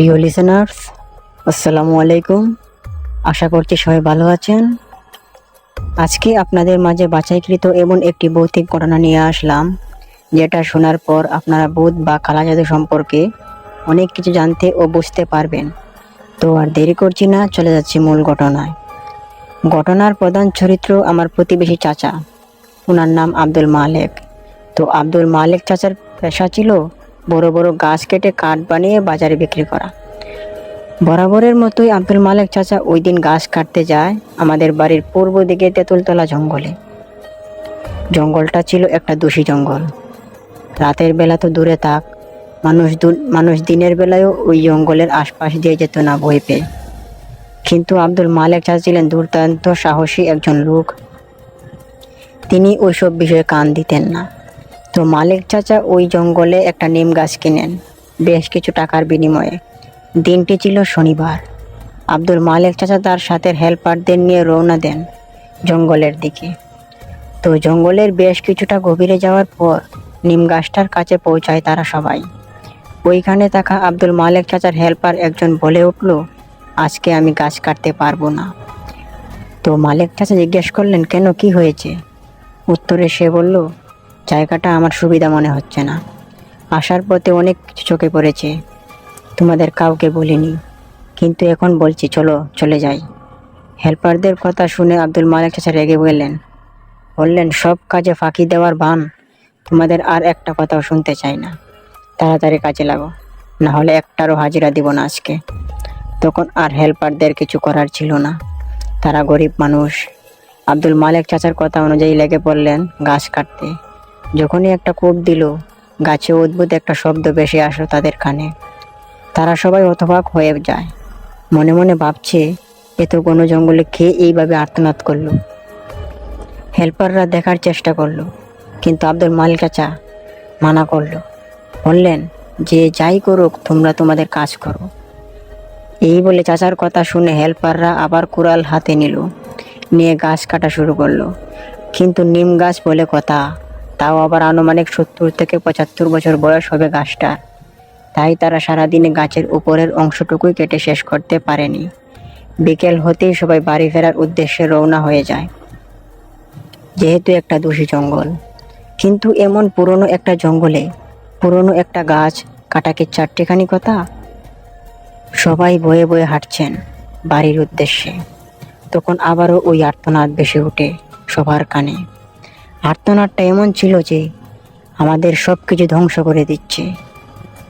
প্রিয় লিসেনার্স আসসালামু আলাইকুম। আশা করছি সবাই ভালো আছেন। আজকে আপনাদের মাঝে বাছাইকৃত এমন একটি ভৌতিক ঘটনা নিয়ে আসলাম, যেটা শোনার পর আপনারা ভূত বা কালা জাদু সম্পর্কে অনেক কিছু জানতে ও বুঝতে পারবেন। তো আর দেরি করছি না, চলে যাচ্ছি মূল ঘটনায়। ঘটনার প্রধান চরিত্র আমার প্রতিবেশী চাচা। ওনার নাম আব্দুল মালেক। তো আব্দুল মালেক চাচার পেশা ছিল বড় বড় গাছ কেটে কাঠ বানিয়ে বাজারে বিক্রি করা। বরাবরের মতোই আব্দুল মালেক চাচা ওই দিন গাছ কাটতে যায় আমাদের বাড়ির পূর্ব দিকে তেঁতুলতলা জঙ্গলে। জঙ্গলটা ছিল একটা দোষী জঙ্গল। রাতের বেলা তো দূরে থাক, মানুষ মানুষ দিনের বেলায়ও ওই জঙ্গলের আশপাশ দিয়ে যেত না ভয় পেয়ে। কিন্তু আব্দুল মালেক চাচা ছিলেন দুর্দান্ত সাহসী একজন লোক। তিনি ওইসব বিষয়ে কান দিতেন না। তো মালিক চাচা ওই জঙ্গলে একটা নিম গাছ কিনেন, বেশ কিছু টাকার বিনিময়ে। দিনটি ছিল শনিবার। আব্দুল মালিক চাচা তার সাথে হেল্পারদের নিয়ে রওনা দেন জঙ্গলের দিকে। তো জঙ্গলের বেশ কিছুটা গভীরে যাওয়ার পর নিম গাছটার কাছে পৌঁছায় তারা সবাই। ওইখানে থাকা আব্দুল মালিক চাচার হেল্পার একজন বলে উঠল, আজকে আমি গাছ কাটতে পারব না। তো মালিক চাচা জিজ্ঞেস করলেন, কেন, কি হয়েছে? উত্তরে সে বলল জায়গাটা আমার সুবিধা মনে হচ্ছে না। আসার পথে অনেক কিছু চোখে পড়েছে। তোমাদের কাউকে বলিনি। কিন্তু এখন বলছি, চলো, চলে যাই। হেল্পারদের কথা শুনে আব্দুল মালিক চাচা রেগে গেলেন। বললেন, সব কাজে ফাঁকি দেওয়ার ভান তোমাদের আর একটা কথাও শুনতে চাই না। তাড়াতাড়ি কাজে লাগো। না হলে একটারও হাজিরা দিব না আজকে। তখন আর হেল্পারদের কিছু করার ছিল না। তারা গরিব মানুষ। আব্দুল মালিক চাচার কথা অনুযায়ী লেগে পড়লেন গাছ কাটতে। যখনই একটা কোপ দিল, গাছে অদ্ভুত একটা শব্দ বেশি আসলো তাদের কানে। তারা সবাই হতবাক হয়ে যায়। মনে মনে ভাবছে এত কোনো জঙ্গলে খেয়ে এইভাবে আর্তনাদ করল? হেল্পাররা দেখার চেষ্টা করল, কিন্তু আব্দুল মালিক মানা করল, বললেন, যে যাই করুক, তোমরা তোমাদের কাজ করো। এই বলে চাচার কথা শুনে হেল্পাররা আবার কুড়াল হাতে নিল, নিয়ে গাছ কাটা শুরু করল। কিন্তু নিম গাছ বলে কথা তাও আবার আনুমানিক সত্তর থেকে পঁচাত্তর বছর বয়স হবে গাছটা। তাই তারা সারাদিনে গাছের উপরের অংশটুকুই কেটে শেষ করতে পারেনি। বিকেল হতেই সবাই বাড়ি ফেরার উদ্দেশ্যে রওনা হয়ে যায়। যেহেতু একটা দোষী জঙ্গল, কিন্তু এমন পুরনো একটা জঙ্গলে পুরনো একটা গাছ কাটাকে চারটেখানি কথা? সবাই বয়ে বয়ে হাঁটছেন বাড়ির উদ্দেশ্যে। তখন আবারও ওই আর্তনাদ বেশি ওঠে সবার কানে। আর্তনাদটা এমন ছিল যে আমাদের সব কিছু ধ্বংস করে দিচ্ছে।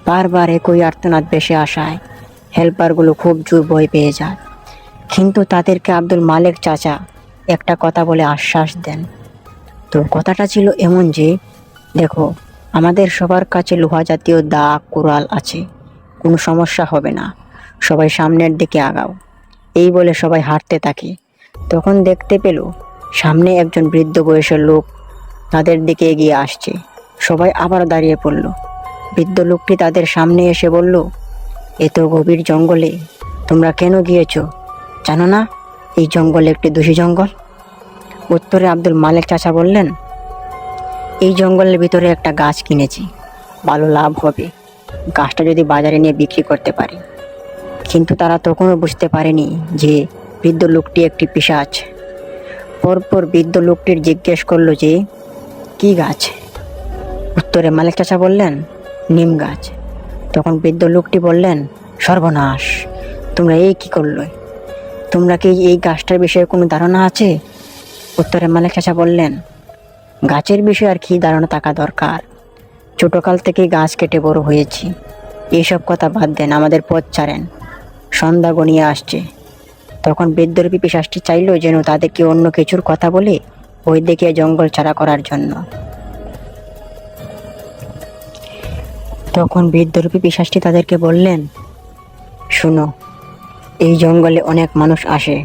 বারবার একই আর্তনাদ ভেসে আসায় হেল্পারগুলো খুব জোর ভয় পেয়ে যায়। কিন্তু তাদেরকে আব্দুল মালিক চাচা একটা কথা বলে আশ্বাস দেন। তো কথাটা ছিল এমন যে, দেখো, আমাদের সবার কাছে লোহা জাতীয় দা কুড়াল আছে। কোনো সমস্যা হবে না। সবাই সামনের দিকে আগাও। এই বলে সবাই হাঁটতে থাকে। তখন দেখতে পেল সামনে একজন বৃদ্ধ বয়সের লোক তাদের দিকে এগিয়ে আসছে। সবাই আবার দাঁড়িয়ে পড়ল। বৃদ্ধ লোকটি তাদের সামনে এসে বলল এত গভীর জঙ্গলে। তোমরা কেন গিয়েছো? জানো না? এই জঙ্গল একটি দোষী জঙ্গল। উত্তরে আব্দুল মালিক চাচা বললেন, এই জঙ্গলের ভিতরে একটা গাছ কিনেছি। ভালো লাভ হবে। গাছটা যদি বাজারে নিয়ে বিক্রি করতে পারি। কিন্তু তারা তখনও বুঝতে পারেনি যে বৃদ্ধ লোকটি একটি পিশাচ পরপর বৃদ্ধ লোকটির জিজ্ঞেস করল যে কি গাছ? উত্তরে মালিক চাচা বললেন, নিম গাছ। তখন বৃদ্ধ লোকটি বললেন, সর্বনাশ, তোমরা এই কি করল? তোমরা কি এই গাছটার বিষয়ে কোনো ধারণা আছে? উত্তরে মালিক চাচা বললেন, গাছের বিষয়ে আর কি ধারণা থাকা দরকার? ছোটকাল থেকেই গাছ কেটে বড় হয়েছি। এইসব কথা বাদ দেন, আমাদের পথ ছাড়েন। সন্ধ্যা গনিয়ে আসছে। তখন বৃদ্ধরূপী পিসাসটি চাইলো যেন তাদেরকে অন্য কিছুর কথা বলে ওই দিকে জঙ্গল ছাড়া করার জন্য। তখন বৃদ্ধরূপী পিসাসটি তাদেরকে বললেন, শুনো, এই জঙ্গলে অনেক মানুষ আসে,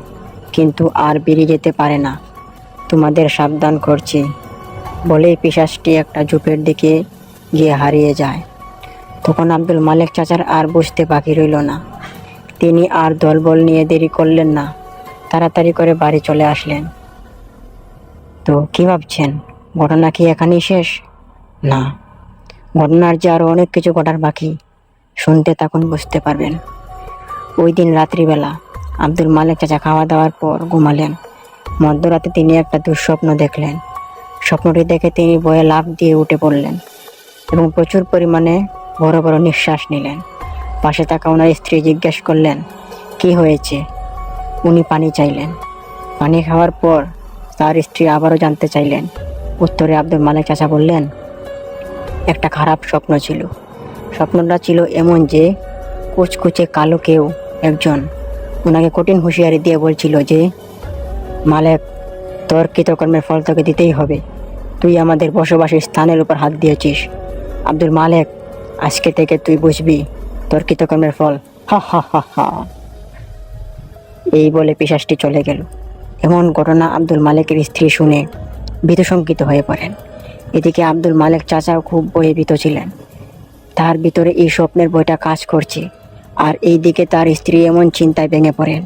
কিন্তু আর বেরিয়ে যেতে পারে না। তোমাদের সাবধান করছি। বলেই পিসাসটি একটা ঝোপের দিকে গিয়ে হারিয়ে যায়। তখন আব্দুল মালিক চাচার আর বুঝতে বাকি রইল না। তিনি আর দলবল নিয়ে দেরি করলেন না। তাড়াতাড়ি করে বাড়ি চলে আসলেন। তো কি ভাবছেন? ঘটনা কি এখানেই শেষ? না। ঘটনার যে আরও অনেক কিছু ঘটার বাকি, শুনতে তখন বুঝতে পারবেন। ওই দিন রাত্রিবেলা আব্দুল মালিক চাচা খাওয়া দাওয়ার পর ঘুমালেন। মধ্যরাতে তিনি একটা দুঃস্বপ্ন দেখলেন। স্বপ্নটি দেখে তিনি বয়ে লাফ দিয়ে উঠে পড়লেন এবং প্রচুর পরিমাণে বড় বড় নিঃশ্বাস নিলেন। পাশে থাকা ওনার স্ত্রী জিজ্ঞেস করলেন, কি হয়েছে? উনি পানি চাইলেন। পানি খাওয়ার পর তার স্ত্রী আবারও জানতে চাইলেন। উত্তরে আব্দুল মালিক চাচা বললেন, একটা খারাপ স্বপ্ন ছিল। স্বপ্নটা ছিল এমন যে, কুচকুচে কালো কেউ একজন ওনাকে কঠিন হুঁশিয়ারি দিয়ে বলছিল যে, মালেক, তোর কৃতকর্মের ফল তোকে দিতেই হবে। তুই আমাদের বসবাসের স্থানের উপর হাত দিয়েছিস। আব্দুল মালেক, আজকে থেকে তুই বুঝবি তোর কৃতকর্মের ফল। হা হা হা হা। এই বলে পিশাসটি চলে গেল। এমন ঘটনা আব্দুল মালিকের স্ত্রী শুনে ভীতশঙ্কিত হয়ে পড়েন। এদিকে আব্দুল মালিক চাচাও খুব ভয়ভীত ছিলেন। তার ভিতরে এই স্বপ্নের বইটা কাজ করছে আর এই দিকে তার স্ত্রী এমন চিন্তায় ভেঙে পড়েন।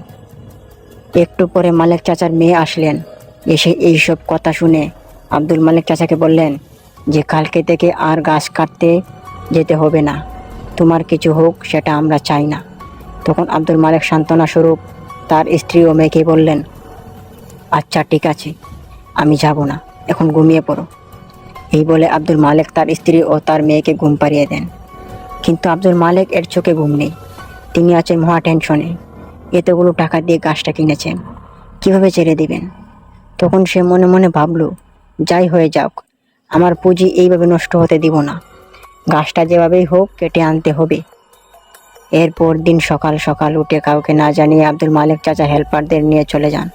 একটু পরে মালিক চাচার মেয়ে আসলেন। এসে এই সব কথা শুনে আব্দুল মালিক চাচাকে বললেন যে, কালকে থেকে আর গাছ কাটতে যেতে হবে না। তোমার কিছু হোক, সেটা আমরা চাই না। তখন আব্দুল মালিক সান্ত্বনা স্বরূপ তার স্ত্রী ও মেয়েকে বললেন আচ্ছা ঠিক আছে। আমি যাব না। এখন ঘুমিয়ে পড়ো। এই বলে আব্দুল মালিক তার স্ত্রী ও তার মেয়েকে ঘুম পাড়িয়ে দেন। কিন্তু আব্দুল মালিক এর চোখে ঘুম নেই। তিনি আছেন মহা টেনশনে। এতগুলো টাকা দিয়ে গাছটা কিনেছেন। কীভাবে ছেড়ে দিবেন? তখন সে মনে মনে ভাবলো, যাই হয়ে যাক, আমার পুঁজি এইভাবে নষ্ট হতে দিব না। গাছটা যেভাবেই হোক কেটে আনতে হবে। এরপর দিন সকাল সকাল উঠে কাউকে না জানিয়ে আব্দুল মালিক চাচা হেল্পারদের নিয়ে চলে যান।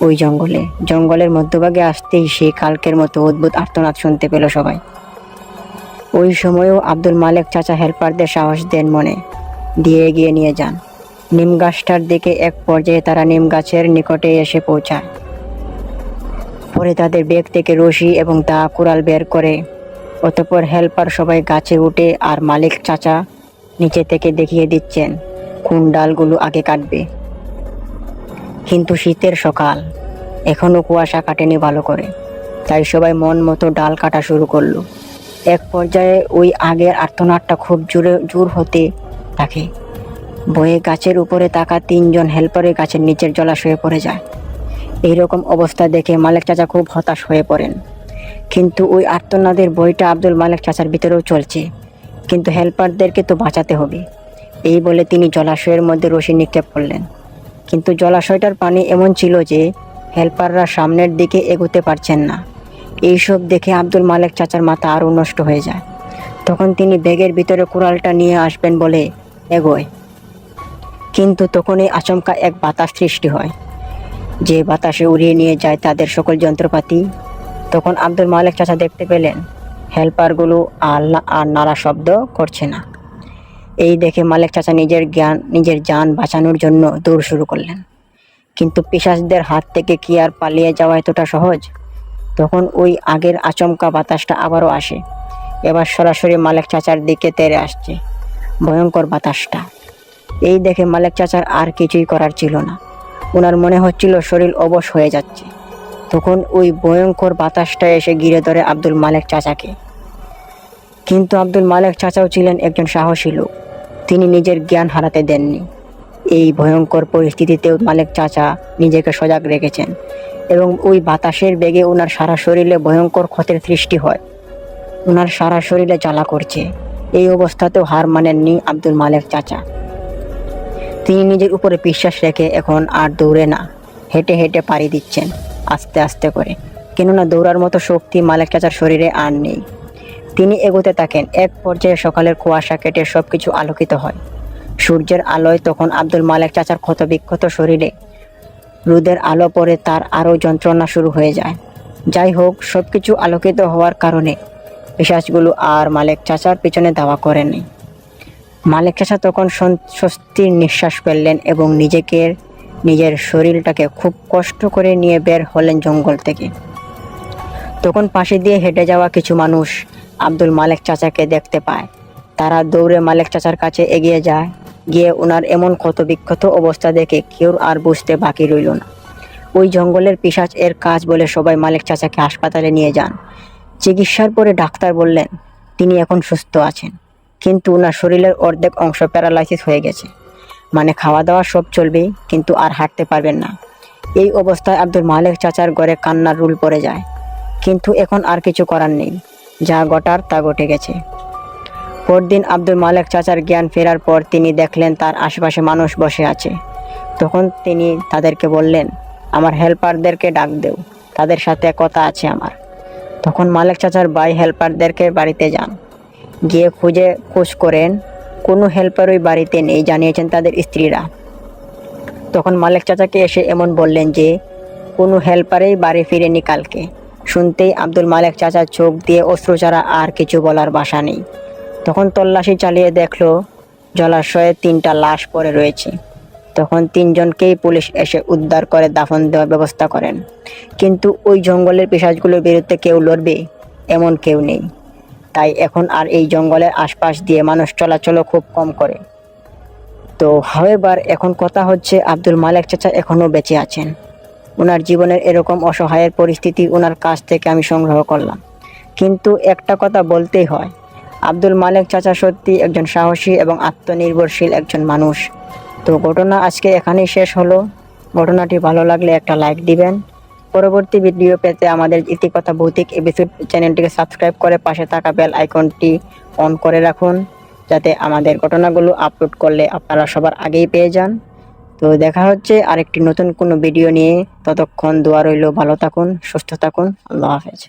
ওই জঙ্গলে। জঙ্গলের মধ্যভাগে আসতেই সে কালকের মতো অদ্ভুত আর্তনাদ শুনতে পেল সবাই। ওই সময়ও আব্দুল মালিক চাচা হেল্পারদের সাহস দেন মনে। দিয়ে এগিয়ে নিয়ে যান। নিম গাছটার দিকে এক পর্যায়ে তারা নিম গাছের নিকটে এসে পৌঁছায়। পরে তাদের ব্যাগ থেকে রশি এবং দা কুড়াল বের করে। অতঃপর হেল্পার সবাই গাছে উঠে আর মালিক চাচা নিচে থেকে দেখিয়ে দিচ্ছেন, কোন ডালগুলো আগে কাটবে। কিন্তু শীতের সকাল। এখনও কুয়াশা কাটেনি ভালো করে। তাই সবাই মন মতো ডাল কাটা শুরু করল। এক পর্যায়ে ওই আগের আর্তনাদটা খুব জোরে জোর হতে থাকে। বয়ে গাছের উপরে থাকা তিনজন হেল্পারের গাছের নিচের জলাশয়ে পড়ে যায়। এইরকম অবস্থা দেখে মালিক চাচা খুব হতাশ হয়ে পড়েন। কিন্তু ওই আর্তনাদের বইটা আব্দুল মালিক চাচার ভিতরেও চলছে। কিন্তু হেল্পারদেরকে তো বাঁচাতে হবে। এই বলে তিনি জলাশয়ের মধ্যে রশি নিক্ষেপ করলেন। কিন্তু জলাশয়টার পানি এমন ছিল যে হেল্পাররা সামনের দিকে এগোতে পারছেন না। এইসব দেখে আব্দুল মালিক চাচার মাথা আরও নষ্ট হয়ে যায়। তখন তিনি ব্যাগের ভিতরে কুড়ালটা নিয়ে আসবেন বলে এগোয়। কিন্তু তখনই আচমকা এক বাতাস সৃষ্টি হয়। যে বাতাসে উড়িয়ে নিয়ে যায় তাদের সকল যন্ত্রপাতি। তখন আব্দুল মালিক চাচা দেখতে পেলেন, হেল্পারগুলো আর আর নাড়া শব্দ করছে না। এই দেখে মালিক চাচা নিজের জ্ঞান, নিজের যান বাঁচানোর জন্য দৌড় শুরু করলেন। কিন্তু পিশাচদের হাত থেকে কি আর পালিয়ে যাওয়া এতটা সহজ? তখন ওই আগের আচমকা বাতাসটা আবারও আসে। এবার সরাসরি মালিক চাচার দিকে তেরে আসছে। ভয়ঙ্কর বাতাসটা। এই দেখে মালিক চাচার আর কিছুই করার ছিল না। ওনার মনে হচ্ছিল শরীর অবশ হয়ে যাচ্ছে। তখন ওই ভয়ঙ্কর বাতাসটা এসে ঘিরে ধরে আব্দুল মালিক চাচাকে। কিন্তু আব্দুল মালিক চাচাও ছিলেন একজন সাহসী লোক। তিনি নিজের জ্ঞান হারাতে দেননি। এই ভয়ঙ্কর পরিস্থিতিতেও মালিক চাচা নিজেকে সজাগ রেখেছেন এবং ওই বাতাসের বেগে ওনার সারা শরীরে ভয়ঙ্কর ক্ষতের সৃষ্টি হয়। ওনার সারা শরীরে জ্বালা করছে। এই অবস্থাতেও হার মানেননি আব্দুল মালিক চাচা। তিনি নিজের উপরে বিশ্বাস রেখে এখন আর দৌড়ে না, হেঁটে হেঁটে পাড়ি দিচ্ছেন আস্তে আস্তে করে। কেননা দৌড়ার মতো শক্তি মালিক চাচার শরীরে আর নেই। তিনি এগোতে থাকেন। এক পর্যায়ে সকালের কুয়াশা কেটে সবকিছু আলোকিত হয়। সূর্যের আলোয় তখন আব্দুল মালিক চাচার ক্ষতবিক্ষত শরীরে রোদের আলো পরে তার আরও যন্ত্রণা শুরু হয়ে যায়। যাই হোক, সবকিছু আলোকিত হওয়ার কারণে পিসাজগুলো আর মালিক চাচার পিছনে দাওয়া করেনি মালিক চাচা তখন স্বস্তির নিঃশ্বাস ফেললেন এবং নিজেকে, নিজের শরীরটাকে খুব কষ্ট করে নিয়ে বের হলেন জঙ্গল থেকে। তখন পাশে দিয়ে হেঁটে যাওয়া কিছু মানুষ আব্দুল মালিক চাচাকে দেখতে পায়। তারা দৌড়ে মালিক চাচার কাছে এগিয়ে যায়। গিয়ে ওনার এমন ক্ষত বিক্ষত অবস্থা দেখে কেউ আর বুঝতে বাকি রইল না। ওই জঙ্গলের পিসাচ এর কাজ বলে সবাই মালিক চাচাকে হাসপাতালে নিয়ে যান। চিকিৎসার পরে ডাক্তার বললেন, তিনি এখন সুস্থ আছেন। কিন্তু ওনার শরীরের অর্ধেক অংশ প্যারালাইসিস হয়ে গেছে। মানে খাওয়া দাওয়া সব চলবে, কিন্তু আর হাঁটতে পারবেন না। এই অবস্থায় আব্দুল মালিক চাচার ঘরে কান্নার রুল পড়ে যায়। কিন্তু এখন আর কিছু করার নেই। যা ঘটার তা ঘটে গেছে। পরদিন আব্দুল মালেক চাচার জ্ঞান ফেরার পর তিনি দেখলেন তার আশেপাশে মানুষ বসে আছে। তখন তিনি তাদেরকে বললেন, আমার হেল্পারদেরকে ডাক দেও, তাদের সাথে কথা আছে আমার। তখন মালেক চাচার ভাই হেল্পারদেরকে বাড়িতে যান। গিয়ে খুঁজে খোঁজ করেন, কোনো হেল্পারই বাড়িতে নেই, জানিয়েছেন তাদের স্ত্রীরা। তখন মালেক চাচাকে এসে এমন বললেন যে, কোনো হেল্পারেই বাড়ি ফিরেনি কালকে। শুনতেই আব্দুল মালিক চাচার চোখ দিয়ে অশ্রু ছাড়া আর কিছু বলার বাসা নেই। তখন তল্লাশি চালিয়ে দেখল জলাশয়ে তিনটা লাশ পড়ে রয়েছে। তখন তিনজনকেই পুলিশ এসে উদ্ধার করে, দাফন দেওয়ার ব্যবস্থা করেন। কিন্তু ওই জঙ্গলের পিসাজগুলোর বিরুদ্ধে কেউ লড়বে এমন কেউ নেই। তাই এখন আর এই জঙ্গলের আশপাশ দিয়ে মানুষ চলাচলও খুব কম করে। তো হাওয়েবার এখন কথা হচ্ছে আব্দুল মালিক চাচা এখনও বেঁচে আছেন। ওনার জীবনের এরকম অসহায়ের পরিস্থিতি ওনার কাছ থেকে আমি সংগ্রহ করলাম। কিন্তু একটা কথা বলতেই হয়, আব্দুল মালিক চাচা সত্যি একজন সাহসী এবং আত্মনির্ভরশীল একজন মানুষ। তো ঘটনা আজকে এখানেই শেষ হলো। ঘটনাটি ভালো লাগলে একটা লাইক দিবেন। পরবর্তী ভিডিও পেতে আমাদের ইতিকথা ভৌতিক এপিসোড চ্যানেলটিকে সাবস্ক্রাইব করে পাশে থাকা বেল আইকনটি অন করে রাখুন, যাতে আমাদের ঘটনাগুলো আপলোড করলে আপনারা সবার আগেই পেয়ে যান। তো দেখা হচ্ছে আরেকটি নতুন কোনো ভিডিও নিয়ে। ততক্ষণ দোয়া রইল, ভালো থাকুন, সুস্থ থাকুন। আল্লাহ হাফেজ।